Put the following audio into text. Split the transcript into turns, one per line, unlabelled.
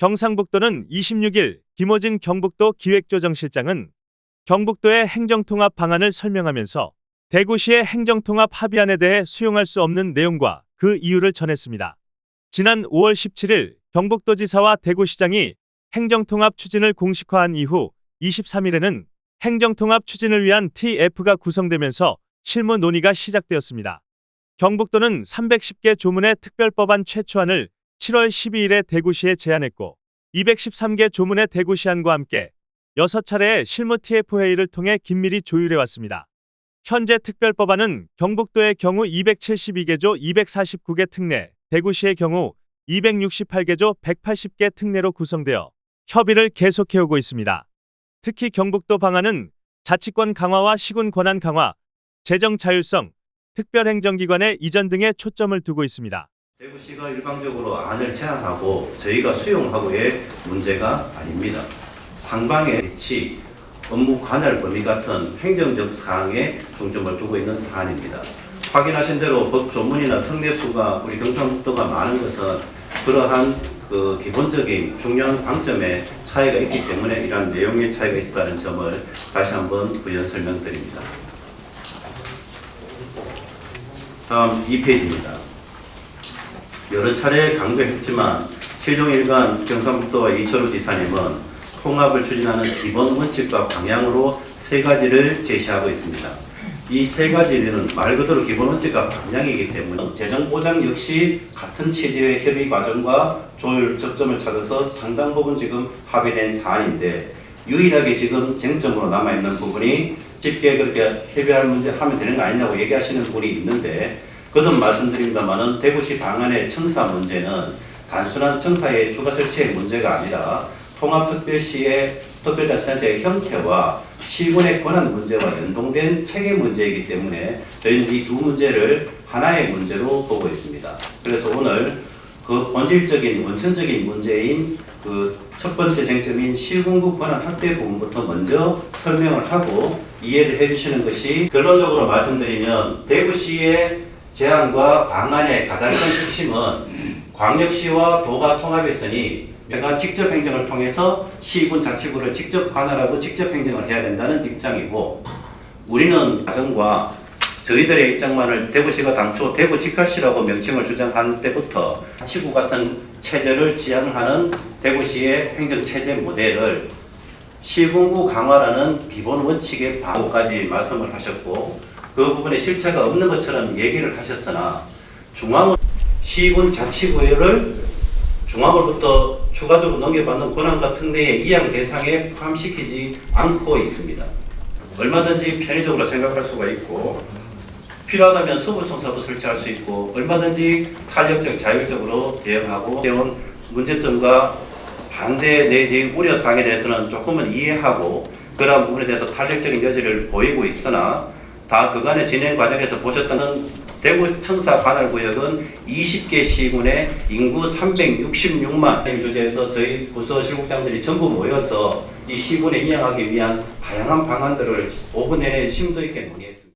경상북도는 26일 김호진 경북도 기획조정실장은 경북도의 행정통합 방안을 설명하면서 대구시의 행정통합 합의안에 대해 수용할 수 없는 내용과 그 이유를 전했습니다. 지난 5월 17일 경북도지사와 대구시장이 행정통합 추진을 공식화한 이후 23일에는 행정통합 추진을 위한 TF가 구성되면서 실무 논의가 시작되었습니다. 경북도는 310개 조문의 특별법안 최초안을 7월 12일에 대구시에 제안했고 213개 조문의 대구시안과 함께 6차례의 실무 TF 회의를 통해 긴밀히 조율해 왔습니다. 현재 특별법안은 경북도의 경우 272개 조 249개 특례, 대구시의 경우 268개 조 180개 특례로 구성되어 협의를 계속해오고 있습니다. 특히 경북도 방안은 자치권 강화와 시군 권한 강화, 재정 자율성, 특별행정기관의 이전 등에 초점을 두고 있습니다.
대구시가 일방적으로 안을 제안하고 저희가 수용하고의 문제가 아닙니다. 상방의 배치, 업무 관할 범위 같은 행정적 사항에 중점을 두고 있는 사안입니다. 확인하신 대로 법 조문이나 특례수가 우리 경상북도가 많은 것은 그러한 그 기본적인 중요한 방점에 차이가 있기 때문에 이러한 내용의 차이가 있다는 점을 다시 한번 부연 설명드립니다. 다음 2페이지입니다. 여러 차례 강조했지만 최종일관 경상북도와 이철우 지사님은 통합을 추진하는 기본 원칙과 방향으로 세 가지를 제시하고 있습니다. 이 세 가지는 말 그대로 기본 원칙과 방향이기 때문에 재정 보장 역시 같은 취지의 협의 과정과 조율 접점을 찾아서 상당 부분 지금 합의된 사안인데 유일하게 지금 쟁점으로 남아 있는 부분이 쉽게 그렇게 협의할 문제 하면 되는 거 아니냐고 얘기하시는 분이 있는데 거듭 말씀드립니다만은 대구시 방안의 청사 문제는 단순한 청사의 추가 설치의 문제가 아니라 통합특별시의 특별자치단체의 형태와 시군의 권한 문제와 연동된 체계 문제이기 때문에 저희는 이 두 문제를 하나의 문제로 보고 있습니다. 그래서 오늘 그 본질적인 원천적인 문제인 그 첫 번째 쟁점인 시군구 권한 확대 부분부터 먼저 설명을 하고 이해를 해주시는 것이 결론적으로 말씀드리면 대구시의 제안과 방안의 가장 큰 핵심은 광역시와 도가 통합했으니 내가 직접 행정을 통해서 시군 자치구를 직접 관할하고 직접 행정을 해야 된다는 입장이고 우리는 가정과 저희들의 입장만을 대구시가 당초 대구 직할시라고 명칭을 주장한 때부터 자치구 같은 체제를 지향하는 대구시의 행정 체제 모델을 시군구 강화라는 기본 원칙의 방어까지 말씀을 하셨고 그 부분에 실체가 없는 것처럼 얘기를 하셨으나 중앙 시군 자치구를 중앙으로부터 추가적으로 넘겨받는 권한과 특례의 이양 대상에 포함시키지 않고 있습니다. 얼마든지 편의적으로 생각할 수가 있고 필요하다면 수부청사도 설치할 수 있고 얼마든지 탄력적 자율적으로 대응하고 해온 문제점과 반대 내지 우려 사항에 대해서는 조금은 이해하고 그러한 부분에 대해서 탄력적인 여지를 보이고 있으나 다 그간의 진행 과정에서 보셨다는 대구 청사 관할 구역은 20개 시군의 인구 366만 주제에서 저희 부서 실국장들이 전부 모여서 이 시군에 이양하기 위한 다양한 방안들을 5분 내에 심도 있게 논의했습니다.